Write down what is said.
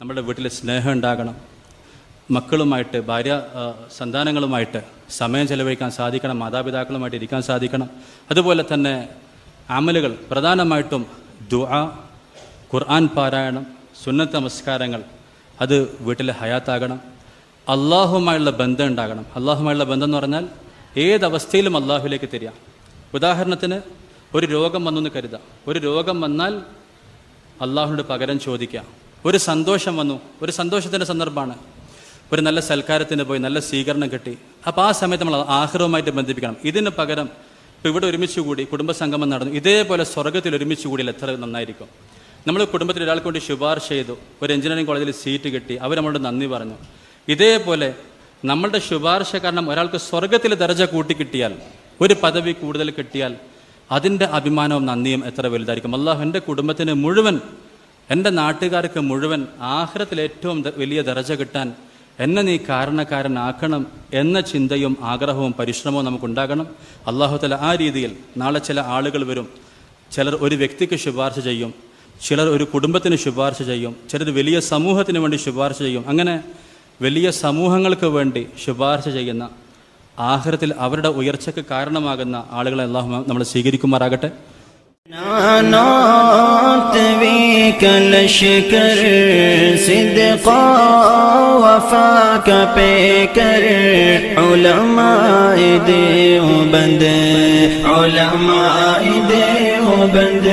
നമ്മുടെ വീട്ടിൽ സ്നേഹം ഉണ്ടാകണം. മക്കളുമായിട്ട് ഭാര്യ സന്താനങ്ങളുമായിട്ട് സമയം ചെലവഴിക്കാൻ സാധിക്കണം മാതാപിതാക്കളുമായിട്ട് ഇരിക്കാൻ സാധിക്കണം. അതുപോലെ തന്നെ അമലുകൾ പ്രധാനമായിട്ടും ദുആ ഖുർആൻ പാരായണം സുന്നത്ത് നമസ്കാരങ്ങൾ അത് വീട്ടിൽ ഹയാത്താകണം. അള്ളാഹുമായുള്ള ബന്ധം ഉണ്ടാകണം. അള്ളാഹുമായുള്ള ബന്ധം എന്ന് പറഞ്ഞാൽ ഏതവസ്ഥയിലും അള്ളാഹുവിലേക്ക് തിരിയാം ഉദാഹരണത്തിന് ഒരു രോഗം വന്നു എന്ന് കരുതാം ഒരു രോഗം വന്നാൽ അള്ളാഹുവിനോട് പകരം ചോദിക്കാം ഒരു സന്തോഷം വന്നു. ഒരു സന്തോഷത്തിന്റെ സന്ദർഭമാണ്. ഒരു നല്ല സൽക്കാരത്തിന് പോയി നല്ല സ്വീകരണം കിട്ടി. അപ്പോൾ ആ സമയത്ത് നമ്മൾ ആഹ്റവുമായിട്ട് ബന്ധിപ്പിക്കണം. ഇതിന് പകരം ഇപ്പോൾ ഇവിടെ ഒരുമിച്ച് കൂടി കുടുംബസംഗമം നടന്നു. ഇതേപോലെ സ്വർഗത്തിൽ ഒരുമിച്ച് കൂടിയാൽ എത്ര നന്നായിരിക്കും. നമ്മൾ കുടുംബത്തിൽ ഒരാൾക്ക് വേണ്ടി ശുപാർശ ചെയ്തു. ഒരു എഞ്ചിനീയറിംഗ് കോളേജിൽ സീറ്റ് കിട്ടി. അവർ നമ്മളോട് നന്ദി പറഞ്ഞു. ഇതേപോലെ നമ്മളുടെ ശുപാർശ കാരണം ഒരാൾക്ക് സ്വർഗത്തിൽ ദർജ കൂട്ടി കിട്ടിയാൽ ഒരു പദവി കൂടുതൽ കിട്ടിയാൽ അതിന്റെ അഭിമാനവും നന്ദിയും എത്ര വലുതായിരിക്കും. അള്ളാഹു എന്റെ കുടുംബത്തിന് മുഴുവൻ എന്റെ നാട്ടുകാർക്ക് മുഴുവൻ ആഹ്രത്തിൽ ഏറ്റവും വലിയ ദർജ കിട്ടാൻ എന്നെ നീ കാരണക്കാരനാക്കണം എന്ന ചിന്തയും ആഗ്രഹവും പരിശ്രമവും നമുക്കുണ്ടാകണം. അള്ളാഹുതല ആ രീതിയിൽ നാളെ ചില ആളുകൾ വരും. ചിലർ ഒരു വ്യക്തിക്ക് ശുപാർശ ചെയ്യും. ചിലർ ഒരു കുടുംബത്തിന് ശുപാർശ ചെയ്യും. ചിലർ വലിയ സമൂഹത്തിന് വേണ്ടി ശുപാർശ ചെയ്യും. അങ്ങനെ വലിയ സമൂഹങ്ങൾക്ക് വേണ്ടി ശുപാർശ ചെയ്യുന്ന ആഹാരത്തിൽ അവരുടെ ഉയർച്ചയ്ക്ക് കാരണമാകുന്ന ആളുകളെ അള്ളാഹു നമ്മൾ സ്വീകരിക്കുമാറാകട്ടെ. نعت بيك لشكر صدقا وفاك بكر. علماء ديوبند علماء ديوبند